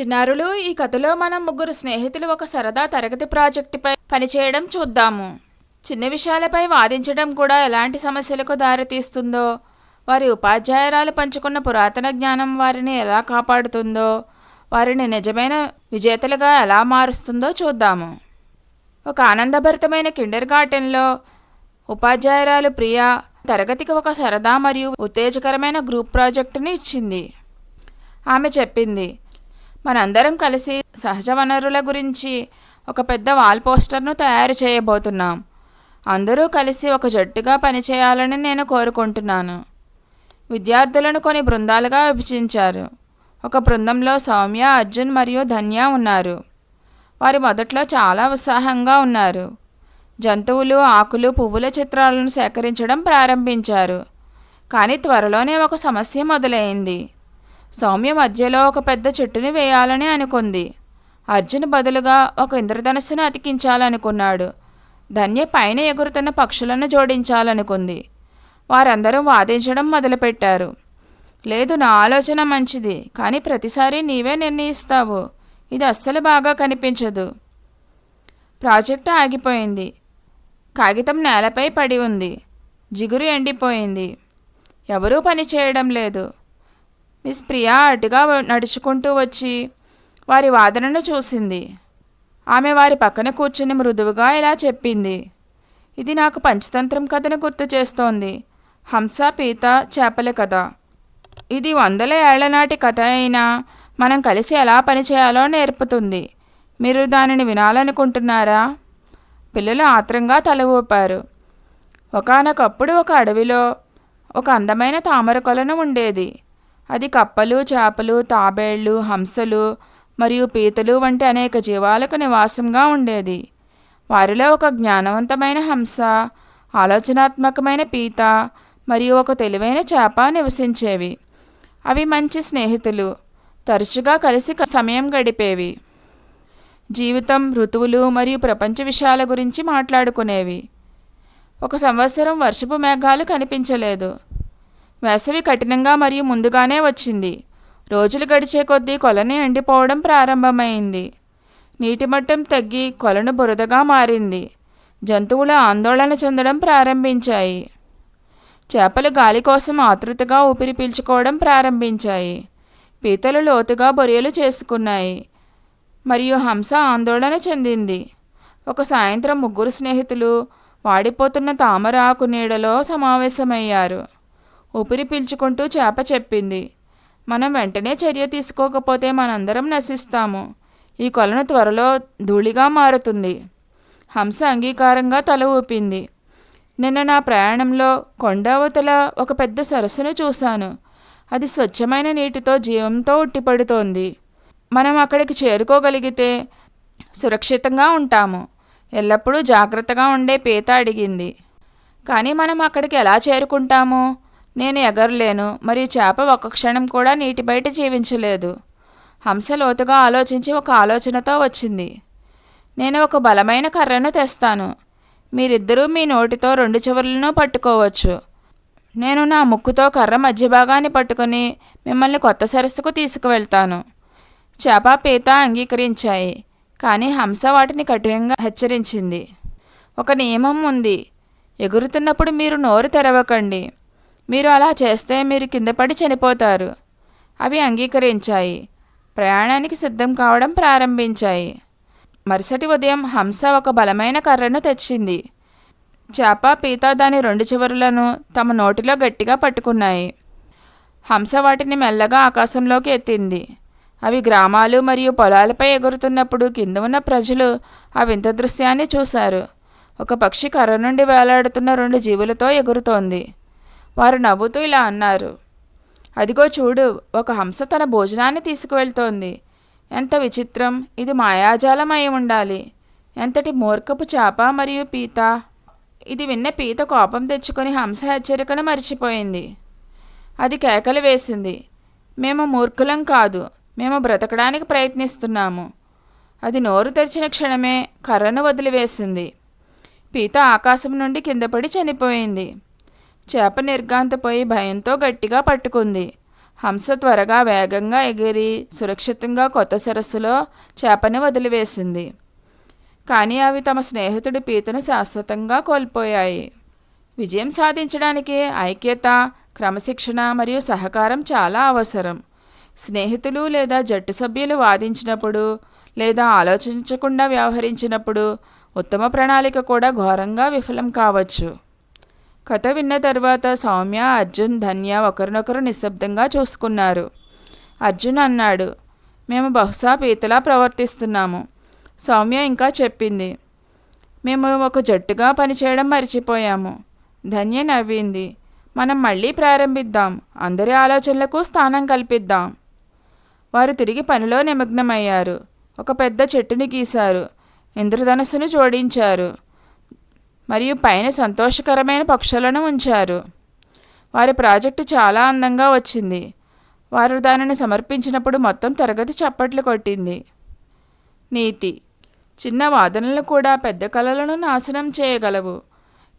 చిన్నారులు ఈ కథలో మనం ముగ్గురు స్నేహితులు ఒక సరదా తరగతి ప్రాజెక్టుపై పనిచేయడం చూద్దాము. చిన్న విషయాలపై వాదించడం కూడా ఎలాంటి సమస్యలకు దారితీస్తుందో వారి ఉపాధ్యాయురాలు పంచుకున్న పురాతన జ్ఞానం వారిని ఎలా కాపాడుతుందో వారిని నిజమైన విజేతలుగా ఎలా మారుస్తుందో చూద్దాము. ఒక ఆనందభరితమైన కిండర్ గార్డెన్లో ఉపాధ్యాయురాలు ప్రియా తరగతికి ఒక సరదా మరియు ఉత్తేజకరమైన గ్రూప్ ప్రాజెక్టుని ఇచ్చింది. ఆమె చెప్పింది మనందరం కలిసి సహజ వనరుల గురించి ఒక పెద్ద వాల్ పోస్టర్ను తయారు చేయబోతున్నాం. అందరూ కలిసి ఒక జట్టుగా పనిచేయాలని నేను కోరుకుంటున్నాను. విద్యార్థులను కొన్ని బృందాలుగా విభజించారు. ఒక బృందంలో సౌమ్య అర్జున్ మరియు ధన్య ఉన్నారు. వారు మొదట్లో చాలా ఉత్సాహంగా ఉన్నారు. జంతువులు ఆకులు పువ్వుల చిత్రాలను సేకరించడం ప్రారంభించారు. కానీ త్వరలోనే ఒక సమస్య మొదలైంది. సౌమ్య మధ్యలో ఒక పెద్ద చెట్టుని వేయాలని అనుకుంది. అర్జున్ బదులుగా ఒక ఇంద్రధనస్సును అతికించాలనుకున్నాడు. ధన్య పైన ఎగురుతున్న పక్షులను జోడించాలనుకుంది. వారందరూ వాదించడం మొదలుపెట్టారు. లేదు నా ఆలోచన మంచిది కానీ ప్రతిసారి నీవే నిర్ణయిస్తావు. ఇది అస్సలు బాగా కనిపించదు. ప్రాజెక్టు ఆగిపోయింది. కాగితం నేలపై పడి ఉంది. జిగురు ఎండిపోయింది. ఎవరూ పని చేయడం లేదు. మిస్ ప్రియా అటుగా నడుచుకుంటూ వచ్చి వారి వాదనను చూసింది. ఆమె వారి పక్కన కూర్చుని మృదువుగా ఇలా చెప్పింది. ఇది నాకు పంచతంత్రం కథను గుర్తు చేస్తోంది. హంస పీత చేపల కథ. ఇది వందల ఏళ్ళ నాటి కథ అయినా మనం కలిసి ఎలా పనిచేయాలో నేర్పుతుంది. మీరు దానిని వినాలనుకుంటున్నారా? పిల్లలు ఆత్రంగా తల ఊపారు. ఒకనొకప్పుడు ఒక అడవిలో ఒక అందమైన తామర కొలను ఉండేది. అది కప్పలు చేపలు తాబేళ్ళు హంసలు మరియు పీతలు వంటి అనేక జీవాలకు నివాసంగా ఉండేది. వారిలో ఒక జ్ఞానవంతమైన హంస ఆలోచనాత్మకమైన పీత మరియు ఒక తెలివైన చేప నివసించేవి. అవి మంచి స్నేహితులు తరచుగా కలిసి సమయం గడిపేవి. జీవితం ఋతువులు మరియు ప్రపంచ విషయాల గురించి మాట్లాడుకునేవి. ఒక సంవత్సరం వర్షపు మేఘాలు కనిపించలేదు. వేసవి కఠినంగా మరియు ముందుగానే వచ్చింది. రోజులు గడిచే కొద్దీ కొలని ఎండిపోవడం ప్రారంభమైంది. నీటి మట్టం తగ్గి కొలను బురదగా మారింది. జంతువులు ఆందోళన చెందడం ప్రారంభించాయి. చేపలు గాలి కోసం ఆతృతగా ఊపిరి పీల్చుకోవడం ప్రారంభించాయి. పీతలు లోతుగా బొరియలు చేసుకున్నాయి. మరియు హంస ఆందోళన చెందింది. ఒక సాయంత్రం ముగ్గురు స్నేహితులు వాడిపోతున్న తామర ఆకు నీడలో సమావేశమయ్యారు. ఊపిరి పీల్చుకుంటూ చేప చెప్పింది. మనం వెంటనే చర్య తీసుకోకపోతే మనందరం నశిస్తాము. ఈ కొలను త్వరలో ధూళిగా మారుతుంది. హంస అంగీకారంగా తల ఊపింది. నిన్న నా ప్రయాణంలో కొండావతల ఒక పెద్ద సరస్సును చూశాను. అది స్వచ్ఛమైన నీటితో జీవంతో ఉట్టిపడుతోంది. మనం అక్కడికి చేరుకోగలిగితే సురక్షితంగా ఉంటాము. ఎల్లప్పుడూ జాగ్రత్తగా ఉండే పీత అడిగింది. కానీ మనం అక్కడికి ఎలా చేరుకుంటాము? నేను ఎగరలేను మరియు చేప ఒక్క క్షణం కూడా నీటి బయట జీవించలేదు. హంస లోతుగా ఆలోచించి ఒక ఆలోచనతో వచ్చింది. నేను ఒక బలమైన కర్రను తెస్తాను. మీరిద్దరూ మీ నోటితో రెండు చివరలను పట్టుకోవచ్చు. నేను నా ముక్కుతో కర్ర మధ్య భాగాన్ని పట్టుకొని మిమ్మల్ని కొత్త సరస్సుకు తీసుకువెళ్తాను. చేప పీత అంగీకరించాయి కానీ హంస వాటిని కఠినంగా హెచ్చరించింది. ఒక నియమం ఉంది. ఎగురుతున్నప్పుడు మీరు నోరు తెరవకండి. మీరు అలా చేస్తే మీరు కింద పడి చనిపోతారు. అవి అంగీకరించాయి. ప్రయాణానికి సిద్ధం కావడం ప్రారంభించాయి. మరుసటి ఉదయం హంస ఒక బలమైన కర్రను తెచ్చింది. చేప పీత దాని రెండు చివరలను తమ నోటిలో గట్టిగా పట్టుకున్నాయి. హంస వాటిని మెల్లగా ఆకాశంలోకి ఎత్తింది. అవి గ్రామాలు మరియు పొలాలపై ఎగురుతున్నప్పుడు కింద ఉన్న ప్రజలు ఆ వింత దృశ్యాన్ని చూశారు. ఒక పక్షి కర్ర నుండి వేలాడుతున్న రెండు జీవులతో ఎగురుతోంది. వారు నవ్వుతూ ఇలా అన్నారు. అదిగో చూడు ఒక హంస తన భోజనాన్ని తీసుకువెళ్తోంది. ఎంత విచిత్రం! ఇది మాయాజాలం అయి ఉండాలి. ఎంతటి మూర్ఖపు చేప మరియు పీత! ఇది విన్న పీత కోపం తెచ్చుకొని హంస హెచ్చరికను మర్చిపోయింది. అది కేకలు వేసింది. మేము మూర్ఖులం కాదు. మేము బ్రతకడానికి ప్రయత్నిస్తున్నాము. అది నోరు తెరిచిన క్షణమే కర్రను వదిలివేసింది. పీత ఆకాశం నుండి కిందపడి చనిపోయింది. చేప నిర్గాంతపోయి భయంతో గట్టిగా పట్టుకుంది. హంస త్వరగా వేగంగా ఎగిరి సురక్షితంగా కొత్త సరస్సులో చేపని వదిలివేసింది. కానీ అవి తమ స్నేహితుడి పీతను శాశ్వతంగా కోల్పోయాయి. విజయం సాధించడానికి ఐక్యత క్రమశిక్షణ మరియు సహకారం చాలా అవసరం. స్నేహితులు లేదా జట్టు సభ్యులు వాదించినప్పుడు లేదా ఆలోచించకుండా వ్యవహరించినప్పుడు ఉత్తమ ప్రణాళిక కూడా ఘోరంగా విఫలం కావచ్చు. కథ విన్న తర్వాత సౌమ్య అర్జున్ ధన్య ఒకరినొకరు నిశ్శబ్దంగా చూసుకున్నారు. అర్జున్ అన్నాడు మేము బహుశా పీతలా ప్రవర్తిస్తున్నాము సౌమ్య ఇంకా చెప్పింది. మేము ఒక జట్టుగా పనిచేయడం మర్చిపోయాము ధన్య నవ్వింది. మనం మళ్ళీ ప్రారంభిద్దాం అందరి ఆలోచనలకు స్థానం కల్పిద్దాం. వారు తిరిగి పనిలో నిమగ్నమయ్యారు. ఒక పెద్ద చెట్టుని గీశారు. ఇంద్రధనస్సును జోడించారు. మరియు పైన సంతోషకరమైన పక్షులను ఉంచారు. వారి ప్రాజెక్టు చాలా అందంగా వచ్చింది. వారు దానిని సమర్పించినప్పుడు మొత్తం తరగతి చప్పట్లు కొట్టింది. నీతి చిన్న వాదనలు కూడా పెద్ద కళలను నాశనం చేయగలవు.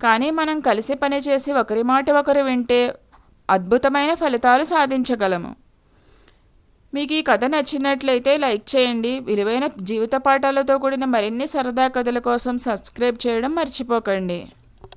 కానీ మనం కలిసి పనిచేసి ఒకరి మాట ఒకరు వింటే అద్భుతమైన ఫలితాలు సాధించగలము. మీకు ఈ కథ నచ్చినట్లయితే లైక్ చేయండి. విలువైన జీవిత పాఠాలతో కూడిన మరిన్ని సరదా కథల కోసం సబ్స్క్రైబ్ చేయడం మర్చిపోకండి.